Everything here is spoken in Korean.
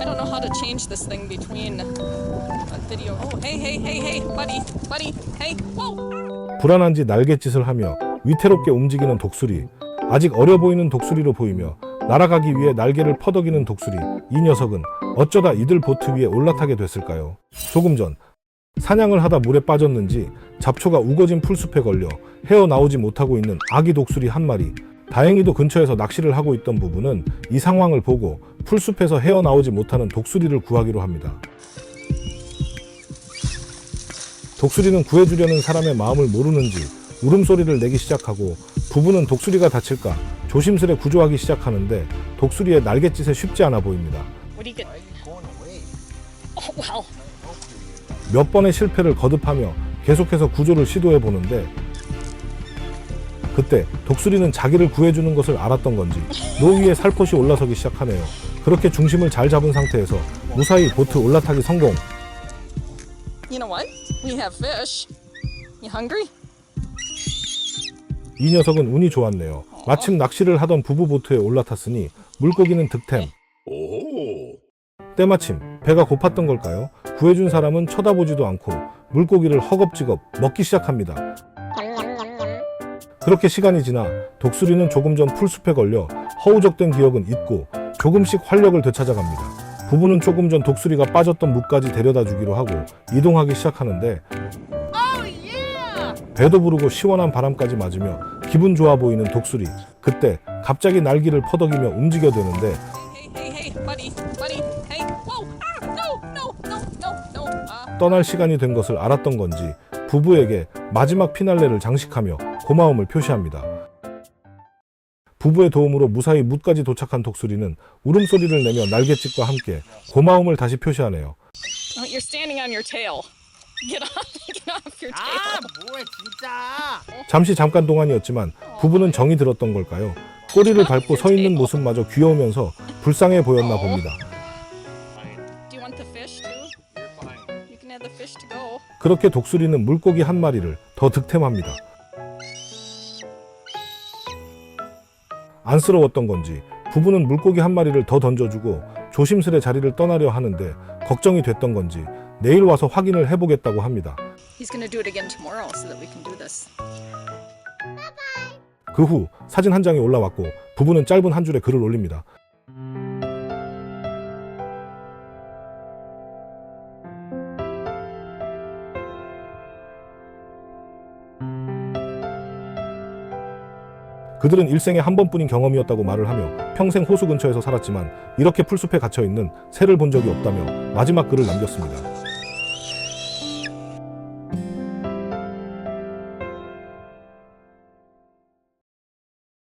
I don't know how to change this thing between a video. Oh, hey, hey, hey, hey, buddy, buddy, hey, whoa. 불안한지 날갯짓을 하며 위태롭게 움직이는 독수리. 아직 어려 보이는 독수리로 보이며 날아가기 위해 날개를 퍼덕이는 독수리. 이 녀석은 어쩌다 이들 보트 위에 올라타게 됐을까요? 조금 전 사냥을 하다 물에 빠졌는지 잡초가 우거진 풀숲에 걸려 헤어나오지 못하고 있는 아기 독수리 한 마리. 다행히도 근처에서 낚시를 하고 있던 부부는 이 상황을 보고 풀숲에서 헤어나오지 못하는 독수리를 구하기로 합니다. 독수리는 구해주려는 사람의 마음을 모르는지 울음소리를 내기 시작하고 부부는 독수리가 다칠까 조심스레 구조하기 시작하는데 독수리의 날갯짓에 쉽지 않아 보입니다. Wow. 몇 번의 실패를 거듭하며 계속해서 구조를 시도해 보는데 그때 독수리는 자기를 구해주는 것을 알았던 건지 노 위에 살포시 올라서기 시작하네요. 그렇게 중심을 잘 잡은 상태에서 무사히 보트 올라타기 성공. You know what? We have fish. You hungry? 이 녀석은 운이 좋았네요. 마침 낚시를 하던 부부 보트에 올라탔으니 물고기는 득템. 때마침 배가 고팠던 걸까요? 구해준 사람은 쳐다보지도 않고 물고기를 허겁지겁 먹기 시작합니다. 그렇게 시간이 지나 독수리는 조금 전 풀숲에 걸려 허우적된 기억은 잊고 조금씩 활력을 되찾아갑니다. 부부는 조금 전 독수리가 빠졌던 묵까지 데려다 주기로 하고 이동하기 시작하는데 배도 부르고 시원한 바람까지 맞으며 기분 좋아 보이는 독수리. 그때 갑자기 날개를 퍼덕이며 no. Uh, 떠날 시간이 된 것을 알았던 건지 부부에게 마지막 피날레를 장식하며 고마움을 표시합니다. 부부의 도움으로 무사히 뭇까지 도착한 독수리는 울음소리를 내며 날갯짓과 함께 고마움을 다시 표시하네요. oh, you're standing on your tail. Get off, get off your tail. 아 뭐해 진짜 잠시 잠깐 동안이었지만 부부는 정이 들었던 걸까요? 꼬리를 밟고 서 있는 모습마저 귀여우면서 불쌍해 보였나 봅니다. Do you want the fish too? 그렇게 독수리는 물고기 한 마리를 더 득템합니다. 안쓰러웠던 건지 부부는 물고기 한 마리를 더 던져주고 조심스레 자리를 떠나려 하는데 걱정이 됐던 건지 내일 와서 확인을 해보겠다고 합니다. 그 후 사진 한 장이 올라왔고 부부는 짧은 한 줄의 글을 올립니다. 그들은 일생에 한 번뿐인 경험이었다고 말을 하며 평생 호수 근처에서 살았지만 이렇게 풀숲에 갇혀 있는 새를 본 적이 없다며 마지막 글을 남겼습니다.